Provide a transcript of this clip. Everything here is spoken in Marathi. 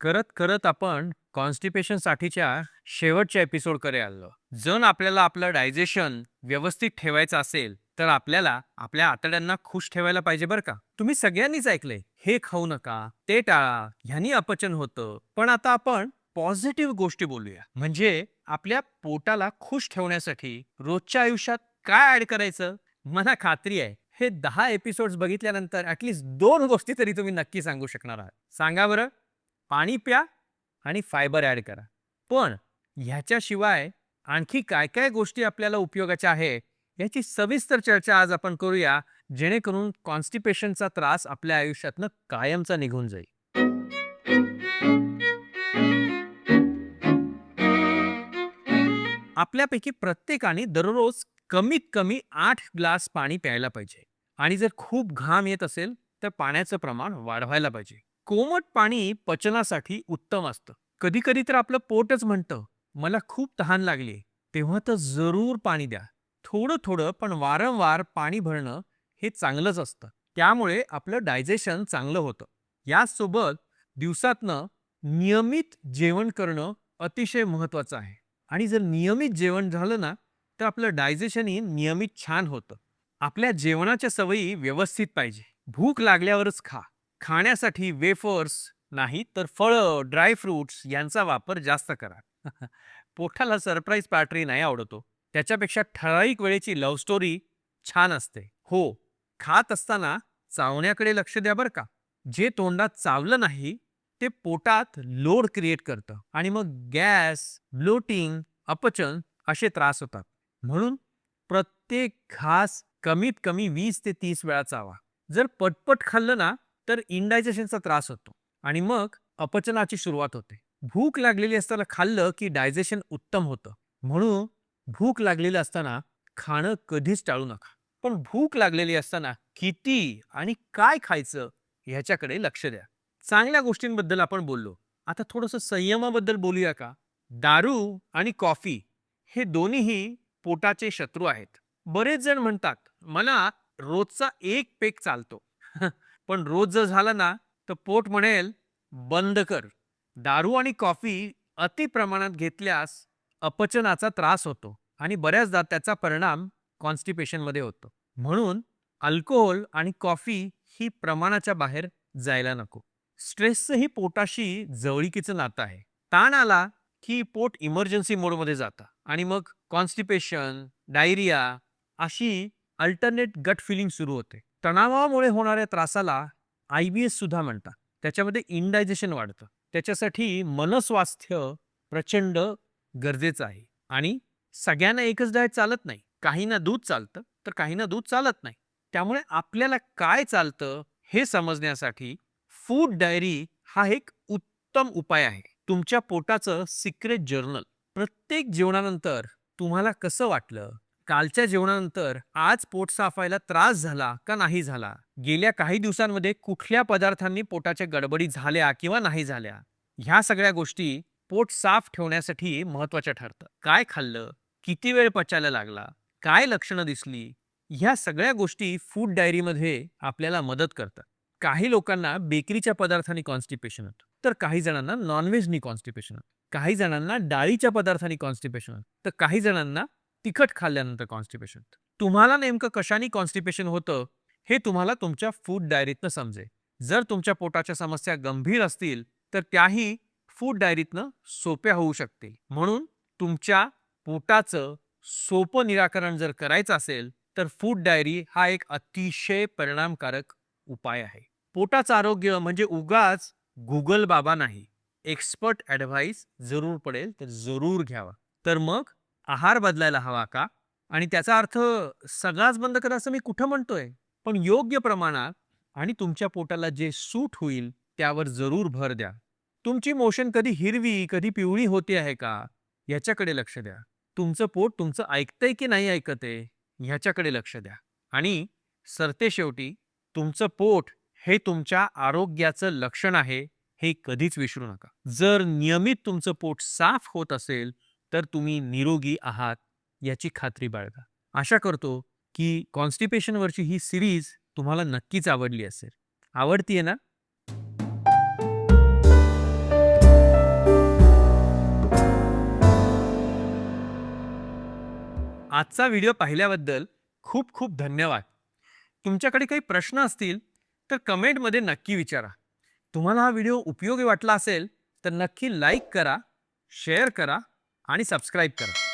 करत करत आपण कॉन्स्टिपेशन साठीच्या शेवटच्या एपिसोडकडे आलो जर आपल्याला आपलं डायजेशन व्यवस्थित ठेवायचं असेल तर आपल्याला आपल्या आतड्यांना खुश ठेवायला पाहिजे बरं का? तुम्ही सगळ्यांनीच ऐकलंय हे खाऊ नका ते टाळा ह्यानी अपचन होतं. पण आता आपण पॉझिटिव्ह गोष्टी बोलूया. म्हणजे आपल्या पोटाला खुश ठेवण्यासाठी रोजच्या आयुष्यात काय ऍड करायचं? मला खात्री आहे हे दहा एपिसोड्स बघितल्यानंतर ऍटलिस्ट दोन गोष्टी तरी तुम्ही नक्की सांगू शकणार आहात. सांगा बरं. पाणी प्या आणि फायबर ऍड करा. पण ह्याच्याशिवाय आणखी काय काय गोष्टी आपल्याला उपयोगाच्या आहे याची सविस्तर चर्चा आज आपण करूया जेणेकरून कॉन्स्टिपेशनचा त्रास आपल्या आयुष्यातनं कायमचा निघून जाईल. आपल्यापैकी प्रत्येकाने दररोज कमीत कमी आठ ग्लास पाणी प्यायला पाहिजे. आणि जर खूप घाम येत असेल तर पाण्याचं प्रमाण वाढवायला पाहिजे. कोमट पाणी पचनासाठी उत्तम असतं. कधी कधी तर आपलं पोटच म्हणतं मला खूप तहान लागली तेव्हा तर जरूर पाणी द्या. थोडं थोडं पण वारंवार पाणी भरणं हे चांगलंच असतं. त्यामुळे आपलं डायजेशन चांगलं होतं. याचसोबत दिवसातनं नियमित जेवण करणं अतिशय महत्त्वाचं आहे. आणि जर नियमित जेवण झालं ना तर आपलं डायजेशनही नियमित छान होतं. आपल्या जेवणाच्या सवयी व्यवस्थित पाहिजे. भूक लागल्यावरच खा. खाण्यासाठी वेफर्स नाही तर फळं ड्रायफ्रूट्स यांचा वापर जास्त करा. पोठाला सरप्राईज पॅटरी नाही आवडतो. त्याच्यापेक्षा ठराविक वेळेची लव्ह स्टोरी छान असते. हो खात असताना चावण्याकडे लक्ष द्या बरं का. जे तोंडात चावलं नाही ते पोटात लोड क्रिएट करतं आणि मग गॅस ब्लोटिंग अपचन असे त्रास होतात. म्हणून प्रत्येक घास कमीत कमी वीस ते तीस वेळा चावा. जर पटपट खाल्लं ना तर इनडायजेशनचा त्रास होतो. आणि मग अपचनाची सुरुवात होते. भूक लागलेली असताना खाल्लं की डायजेशन उत्तम होतं. म्हणून भूक लागलेली असताना खाणं कधीच टाळू नका. पण भूक लागलेली असताना किती आणि काय खायचं ह्याच्याकडे लक्ष द्या. चांगल्या गोष्टींबद्दल आपण बोललो. आता थोडंसं संयमाबद्दल बोलूया का? दारू आणि कॉफी हे दोन्हीही पोटाचे शत्रू आहेत. बरेच जण म्हणतात मला रोजचा एक पेक चालतो. पण रोज जर झालं ना तर पोट म्हणेल बंद कर. दारू आणि कॉफी अति प्रमाणात घेतल्यास अपचनाचा त्रास होतो आणि बऱ्याचदा त्याचा परिणाम कॉन्स्टिपेशनमध्ये होतो. म्हणून अल्कोहोल आणि कॉफी ही प्रमाणाच्या बाहेर जायला नको. स्ट्रेसचंही पोटाशी जवळीकीचं नातं आहे. ताण आला की पोट इमर्जन्सी मोडमध्ये जातं आणि मग कॉन्स्टिपेशन डायरिया अशी अल्टरनेट गट फिलिंग सुरू होते. तणावामुळे होणाऱ्या त्रासाला आय बी एस सुद्धा म्हणतात. त्याच्यामध्ये इंडायजेशन वाढतं. त्याच्यासाठी मनस्वास्थ्य प्रचंड गरजेचं आहे. आणि सगळ्यांना एकच डाएट चालत नाही. काहींना दूध चालतं तर काहींना दूध चालत नाही. त्यामुळे आपल्याला काय चालतं हे समजण्यासाठी फूड डायरी हा एक उत्तम उपाय आहे. तुमच्या पोटाचं सिक्रेट जर्नल. प्रत्येक जेवणानंतर तुम्हाला कसं वाटलं? कालच्या जेवणानंतर आज पोट साफायला त्रास झाला का नाही झाला? गेल्या काही दिवसांमध्ये कुठल्या पदार्थांनी पोटाच्या गडबडी झाल्या किंवा नाही झाल्या? ह्या सगळ्या गोष्टी पोट साफ ठेवण्यासाठी महत्त्वाच्या ठरतं. काय खाल्लं? किती वेळ पचायला लागला? काय लक्षणं दिसली? ह्या सगळ्या गोष्टी फूड डायरीमध्ये आपल्याला मदत करतात. काही लोकांना बेकरीच्या पदार्थांनी कॉन्स्टिपेशन होतं. तर काही जणांना नॉनव्हेजनी कॉन्स्टिपेशन होतं. काही जणांना डाळीच्या पदार्थांनी कॉन्स्टिपेशन होतं. तर काही जणांना तिखट खाल्ल्यानंतर कॉन्स्टिपेशन तुम्हाला नेमकं कशाने कॉन्स्टिपेशन होतं हे तुम्हाला तुमच्या फूड डायरीतनं समजेल. जर तुमच्या पोटाच्या समस्या गंभीर असतील तर त्याही फूड डायरीतनं सोप्या होऊ शकतील म्हणून तुमच्या पोटाचं सोपं निराकरण जर करायचं असेल तर फूड डायरी हा एक अतिशय परिणामकारक उपाय आहे. पोटाचं आरोग्य म्हणजे उगाच गुगल बाबा नाही. एक्सपर्ट ॲडव्हाइस जरूर पडेल तर जरूर घ्यावा. तर मग आहार बदलायला हवा का? आणि त्याचा अर्थ सगळाच बंद करा असं मी कुठं म्हणतोय? पण योग्य प्रमाणात आणि तुमच्या पोटाला जे सूट होईल त्यावर जरूर भर द्या. तुमची मोशन कधी हिरवी कधी पिवळी होते आहे का? याच्याकडे लक्ष द्या. तुमचं पोट तुमचं ऐकतंय की नाही ऐकत आहे ह्याच्याकडे लक्ष द्या. आणि सरते शेवटी तुमचं पोट हे तुमच्या आरोग्याचं लक्षण आहे हे कधीच विसरू नका. जर नियमित तुमचं पोट साफ होत असेल तर तुम्ही निरोगी आहात याची खात्री बाळगा. आशा करतो की कॉन्स्टिपेशनवरची ही सिरीज तुम्हाला नक्कीच आवडली असेल. आवडती आहे ना? आजचा व्हिडिओ पाहिल्याबद्दल खूप खूप धन्यवाद. तुमच्याकडे काही प्रश्न असतील तर कमेंटमध्ये नक्की विचारा. तुम्हाला हा व्हिडिओ उपयोगी वाटला असेल तर नक्की लाईक करा शेअर करा आणि सबस्क्राईब करा.